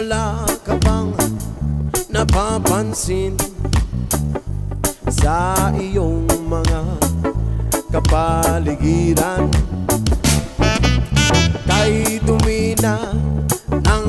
wala ka bang napapansin sa iyong mga kapaligiran? Kay dumi na ang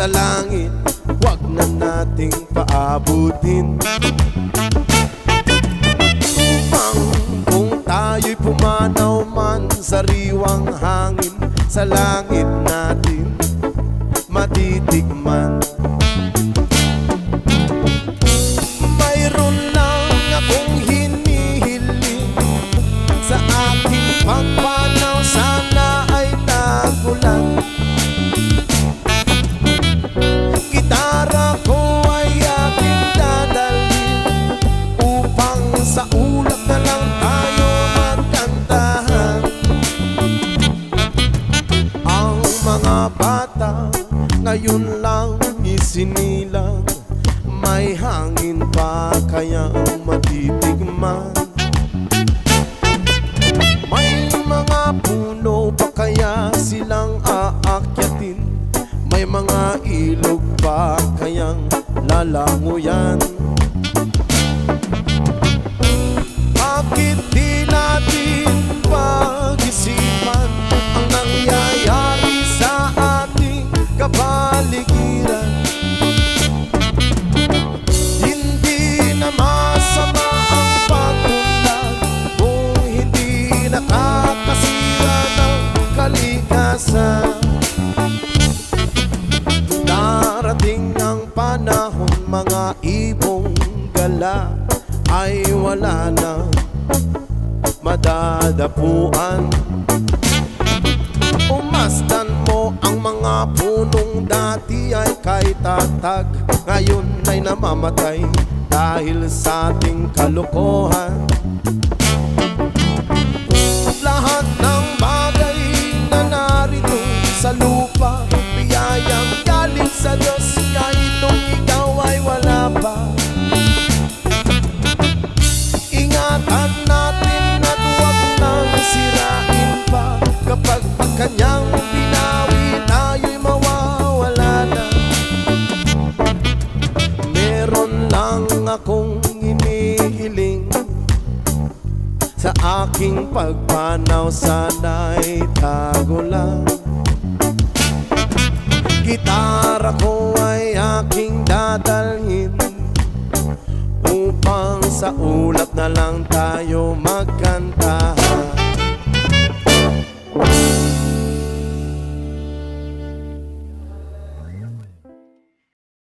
Sa langit, wag na nating paabutin. Upang kung tayo'y pumanaw man sa riwang hangin Sa langit pa kayang matitigman. May mga puno pa kaya silang aakyatin? May mga ilog pa kayang lalanguyan mga ibong gala Ay wala na madadapuan. Umastan mo ang mga punong dati ay kay tatag Ngayon ay namamatay dahil sa ating kalokohan akong inihiling Sa aking pagpanaw sana'y tago lang. Gitara ko ay aking dadalhin Upang sa ulap na lang tayo magkanta